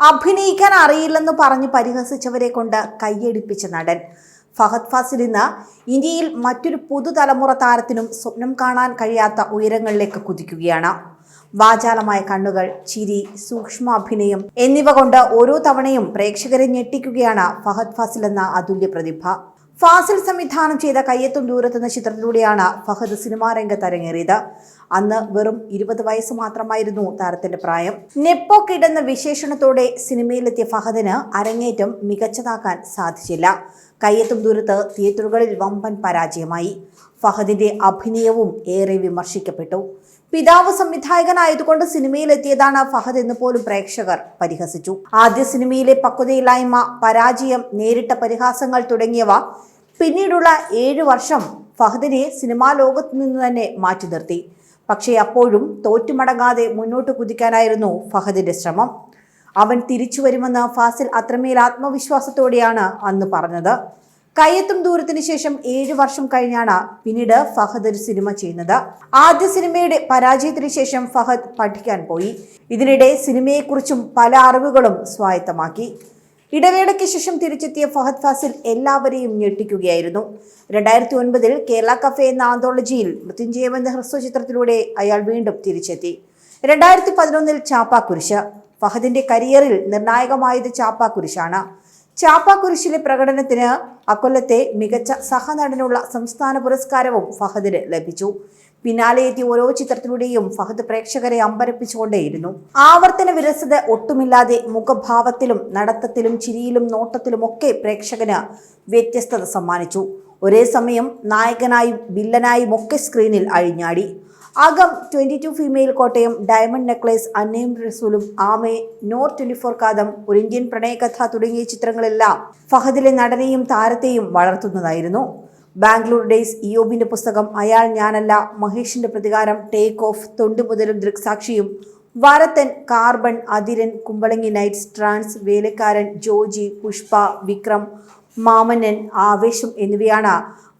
അഭിനയിക്കാൻ അറിയില്ലെന്ന് പറഞ്ഞ് പരിഹസിച്ചവരെ കൊണ്ട് കൈയടിപ്പിച്ച നടൻ. ഫഹദ് ഫാസിൽ ഇന്ന് ഇന്ത്യയിൽ മറ്റൊരു പുതുതലമുറ താരത്തിനും സ്വപ്നം കാണാൻ കഴിയാത്ത ഉയരങ്ങളിലേക്ക് കുതിക്കുകയാണ്. വാചാലമായ കണ്ണുകൾ ചിരി സൂക്ഷ്മ അഭിനയം എന്നിവ കൊണ്ട് ഓരോ തവണയും പ്രേക്ഷകരെ ഞെട്ടിക്കുകയാണ് ഫഹദ് ഫാസിൽ എന്ന അതുല്യ പ്രതിഭ. ഫാസിൽ സംവിധാനം ചെയ്ത കയ്യെത്തും ദൂരത്തെന്ന ചിത്രത്തിലൂടെയാണ് ഫഹദ് സിനിമാ രംഗത്ത് അരങ്ങേറിയത്. അന്ന് വെറും ഇരുപത് വയസ്സ് മാത്രമായിരുന്നു താരത്തിന്റെ പ്രായം. നെപ്പോ കിടന്ന വിശേഷണത്തോടെ സിനിമയിലെത്തിയ ഫഹദിന് അരങ്ങേറ്റം മികച്ചതാക്കാൻ സാധിച്ചില്ല. കയ്യെത്തും ദൂരത്ത് തിയേറ്ററുകളിൽ വമ്പൻ പരാജയമായി. ഫഹദിന്റെ അഭിനയവും ഏറെ വിമർശിക്കപ്പെട്ടു. പിതാവ് സംവിധായകനായതുകൊണ്ട് സിനിമയിലെത്തിയതാണ് ഫഹദ് എന്ന് പോലും പ്രേക്ഷകർ പരിഹസിച്ചു. ആദ്യ സിനിമയിലെ പക്വതയില്ലായ്മ പരാജയം നേരിട്ട പരിഹാസങ്ങൾ തുടങ്ങിയവ പിന്നീടുള്ള ഏഴു വർഷം ഫഹദിനെ സിനിമാ ലോകത്തു നിന്ന് തന്നെ മാറ്റി നിർത്തി. പക്ഷേ അപ്പോഴും തോറ്റുമടങ്ങാതെ മുന്നോട്ട് കുതിക്കാനായിരുന്നു ഫഹദിന്റെ ശ്രമം. അവൻ തിരിച്ചു വരുമെന്ന് ഫാസിൽ അത്രമേൽ ആത്മവിശ്വാസത്തോടെയാണ് അന്ന് പറഞ്ഞത്. കയ്യെത്തും ദൂരത്തിന് ശേഷം ഏഴു വർഷം കഴിഞ്ഞാണ് പിന്നീട് ഫഹദ് ഒരു സിനിമ ചെയ്യുന്നത്. ആദ്യ സിനിമയുടെ പരാജയത്തിന് ശേഷം ഫഹദ് പഠിക്കാൻ പോയി. ഇതിനിടെ സിനിമയെക്കുറിച്ചും പല അറിവുകളും സ്വായത്തമാക്കി. ഇടവേളയ്ക്ക് ശേഷം തിരിച്ചെത്തിയ ഫഹദ് ഫാസിൽ എല്ലാവരെയും ഞെട്ടിക്കുകയായിരുന്നു. രണ്ടായിരത്തി ഒൻപതിൽ കേരള കഫേ എന്ന ആന്തോളജിയിൽ മൃത്യുഞ്ജയം എന്ന ഹ്രസ്വ ചിത്രത്തിലൂടെ അയാൾ വീണ്ടും തിരിച്ചെത്തി. രണ്ടായിരത്തി പതിനൊന്നിൽ ചാപ്പാക്കുരിശ്. ഫഹദിന്റെ കരിയറിൽ നിർണായകമായത് ചാപ്പാക്കുരിശാണ്. ചാപ്പാക്കുരിശിലെ പ്രകടനത്തിന് അക്കൊല്ലത്തെ മികച്ച സഹനടനുള്ള സംസ്ഥാന പുരസ്കാരവും ഫഹദിന് ലഭിച്ചു. പിന്നാലെ എത്തിയ ഓരോ ചിത്രത്തിലൂടെയും ഫഹദ് പ്രേക്ഷകരെ അമ്പരപ്പിച്ചുകൊണ്ടേയിരുന്നു. ആവർത്തന വിരസത ഒട്ടുമില്ലാതെ മുഖഭാവത്തിലും നടത്തത്തിലും ചിരിയിലും നോട്ടത്തിലുമൊക്കെ പ്രേക്ഷകന് വ്യത്യസ്തത സമ്മാനിച്ചു. ഒരേ സമയം നായകനായും വില്ലനായും ഒക്കെ സ്ക്രീനിൽ അഴിഞ്ഞാടി. Akam twenty two female Kottayam diamond necklace അന്നയും റസൂലും ആമെ നോർ ട്വന്റി ഫോർ കാതം ഒരു ഇന്ത്യൻ പ്രണയകഥ തുടങ്ങിയ ചിത്രങ്ങളെല്ലാം ഫഹദിലെ നടനെയും താരത്തെയും വളർത്തുന്നതായിരുന്നു. ബാംഗ്ലൂർ ഡേയ്സ് ഇയോബിന്റെ പുസ്തകം അയാൾ ഞാനല്ല മഹേഷിന്റെ പ്രതികാരം ടേക്ക് ഓഫ് തൊണ്ടുമുതലും ദൃക്സാക്ഷിയും. Varathan carbon Athiran Kumbalangi nights trance Velaikkaran Joji Pushpa Vikram Maamannan Aavesham എന്നിവയാണ്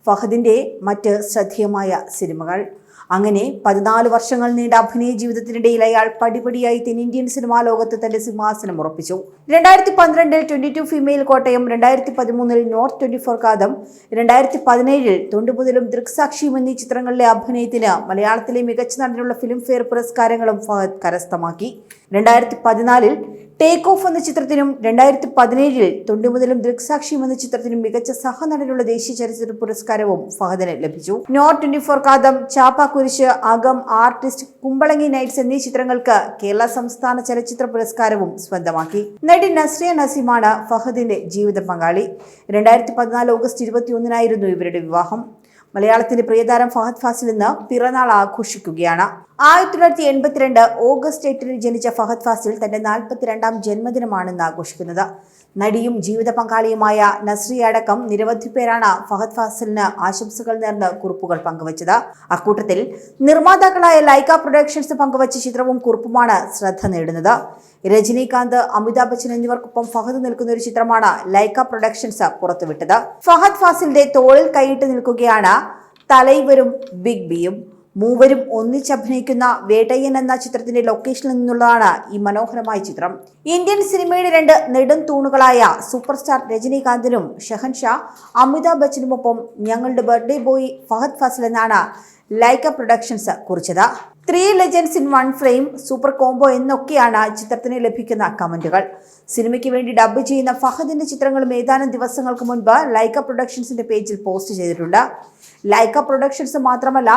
ഫഹദിന്റെ മറ്റ് ശ്രദ്ധേയമായ സിനിമകൾ. അങ്ങനെ പതിനാല് വർഷങ്ങൾ നീണ്ട അഭിനയ ജീവിതത്തിനിടയിൽ അയാൾ പടിപടിയായി ഇന്ത്യൻ സിനിമാ ലോകത്ത് തന്റെ സിംഹാസനം ഉറപ്പിച്ചു. രണ്ടായിരത്തി പന്ത്രണ്ടിൽ ട്വന്റി ടു ഫീമെയിൽ കോട്ടയം രണ്ടായിരത്തി പതിമൂന്നിൽ നോർത്ത് ട്വന്റി ഫോർ കാതം രണ്ടായിരത്തി പതിനേഴിൽ തൊണ്ടുമുതലും ദൃക്സാക്ഷിയും എന്നീ ചിത്രങ്ങളിലെ അഭിനയത്തിന് മലയാളത്തിലെ മികച്ച നടനുള്ള ഫിലിം ഫെയർ പുരസ്കാരങ്ങളും ഫഹദ് കരസ്ഥമാക്കി. രണ്ടായിരത്തി പതിനാലിൽ ടേക്ക് ഓഫ് എന്ന ചിത്രത്തിനും രണ്ടായിരത്തി പതിനേഴിൽ തൊണ്ടുമുതലും ദൃക്സാക്ഷിയും എന്ന ചിത്രത്തിനും മികച്ച സഹനടനുള്ള ദേശീയ ചലച്ചിത്ര പുരസ്കാരവും ഫഹദിന് ലഭിച്ചു. No twenty four Kaatham Chappakurishu Akam Artist Kumbalangi nights എന്നീ ചിത്രങ്ങൾക്ക് കേരള സംസ്ഥാന ചലച്ചിത്ര പുരസ്കാരവും സ്വന്തമാക്കി. നടി നസ്രിയ നസീമാണ് ഫഹദിന്റെ ജീവിത പങ്കാളി. രണ്ടായിരത്തി പതിനാല് ഓഗസ്റ്റ് ഇരുപത്തിയൊന്നിനായിരുന്നു ഇവരുടെ വിവാഹം. മലയാളത്തിന്റെ പ്രിയതാരം ഫഹദ് ഫാസിൽ ഇന്ന് പിറന്നാൾ ആഘോഷിക്കുകയാണ്. ആയിരത്തി തൊള്ളായിരത്തി എൺപത്തിരണ്ട് ഓഗസ്റ്റ് എട്ടിന് ജനിച്ച ഫഹദ് ഫാസിൽ തന്റെ നാൽപ്പത്തിരണ്ടാം ജന്മദിനമാണ് ഇന്ന് ആഘോഷിക്കുന്നത്. നടിയും ജീവിത പങ്കാളിയുമായ നസ്രി അടക്കം നിരവധി പേരാണ് ഫഹദ് ഫാസിലിന് ആശംസകൾ നേർന്ന് കുറിപ്പുകൾ പങ്കുവച്ചത്. അക്കൂട്ടത്തിൽ നിർമ്മാതാക്കളായ ലൈക്ക പ്രൊഡക്ഷൻസ് പങ്കുവച്ച ചിത്രവും കുറിപ്പുമാണ് ശ്രദ്ധ നേടുന്നത്. രജനീകാന്ത് അമിതാഭ് ബച്ചൻ എന്നിവർക്കൊപ്പം ഫഹദ് നിൽക്കുന്ന ഒരു ചിത്രമാണ് ലൈക്ക പ്രൊഡക്ഷൻസ് പുറത്തുവിട്ടത്. ഫഹദ് ഫാസിലിന്റെ തോളിൽ കൈയിട്ട് നിൽക്കുകയാണ് തലൈവരും ബിഗ് ബിയും. മൂവരും ഒന്നിച്ചഭിനയിക്കുന്ന വേട്ടയ്യൻ എന്ന ചിത്രത്തിന്റെ ലൊക്കേഷനിൽ നിന്നുള്ളതാണ് ഈ മനോഹരമായ ചിത്രം. ഇന്ത്യൻ സിനിമയുടെ രണ്ട് നെടും തൂണുകളായ സൂപ്പർ സ്റ്റാർ രജനീകാന്തിനും ഷഹൻഷാ അമിതാഭ് ബച്ചനുമൊപ്പം ഞങ്ങളുടെ ബർത്ത്ഡേ ബോയ് ഫഹദ് ഫസൽ എന്നാണ് ലൈക്ക പ്രൊഡക്ഷൻസ് കുറിച്ചത്. Three legends in one frame super combo എന്നൊക്കെയാണ് ചിത്രത്തിന് ലഭിക്കുന്ന കമന്റുകൾ. സിനിമയ്ക്ക് വേണ്ടി ഡബ് ചെയ്യുന്ന ഫഹദിന്റെ ചിത്രങ്ങളും ഏതാനും ദിവസങ്ങൾക്ക് മുൻപ് ലൈക്ക പ്രൊഡക്ഷൻസിന്റെ പേജിൽ പോസ്റ്റ് ചെയ്തിട്ടുണ്ട്. ലൈക്ക പ്രൊഡക്ഷൻസ് മാത്രമല്ല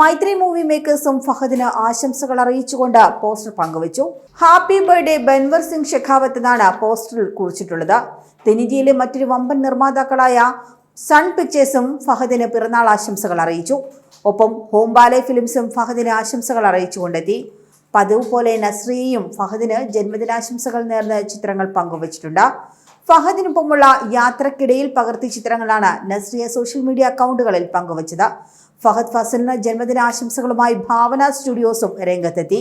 മൈത്രി മൂവി മേക്കേഴ്സും ഫഹദിന് ആശംസകൾ അറിയിച്ചുകൊണ്ട് പോസ്റ്റർ പങ്കുവച്ചു. ഹാപ്പി ബർത്ത്ഡേ ബൻവർ സിംഗ് ഷെഖാവത്ത് എന്നാണ് പോസ്റ്ററിൽ കുറിച്ചിട്ടുള്ളത്. തെന്നിന്ത്യയിലെ മറ്റൊരു വമ്പൻ നിർമ്മാതാക്കളായ സൺ പിക്ചേഴ്സും ഫഹദിന് പിറന്നാൾ ആശംസകൾ അറിയിച്ചു. ഒപ്പം ഹോംബാലെ ഫിലിംസും ഫഹദിന് ആശംസകൾ അറിയിച്ചുകൊണ്ടെത്തി. പതിവ് പോലെ നസ്രിയയും ഫഹദിന് ജന്മദിനാശംസകൾ നേർന്ന് ചിത്രങ്ങൾ പങ്കുവച്ചിട്ടുണ്ട്. ഫഹദിനൊപ്പമുള്ള യാത്രക്കിടയിൽ പകർത്തിയ ചിത്രങ്ങളാണ് നസ്രിയ സോഷ്യൽ മീഡിയ അക്കൗണ്ടുകളിൽ പങ്കുവച്ചത്. ഫഹദ് ഫാസിലിന് ജന്മദിനാശംസകളുമായി ഭാവന സ്റ്റുഡിയോസും രംഗത്തെത്തി.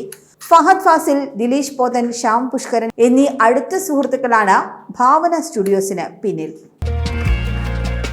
ഫഹദ് ഫാസിൽ ദിലീഷ് പോതൻ ശ്യാം പുഷ്കരൻ എന്നീ അടുത്ത സുഹൃത്തുക്കളാണ് ഭാവന സ്റ്റുഡിയോസിന് പിന്നിൽ.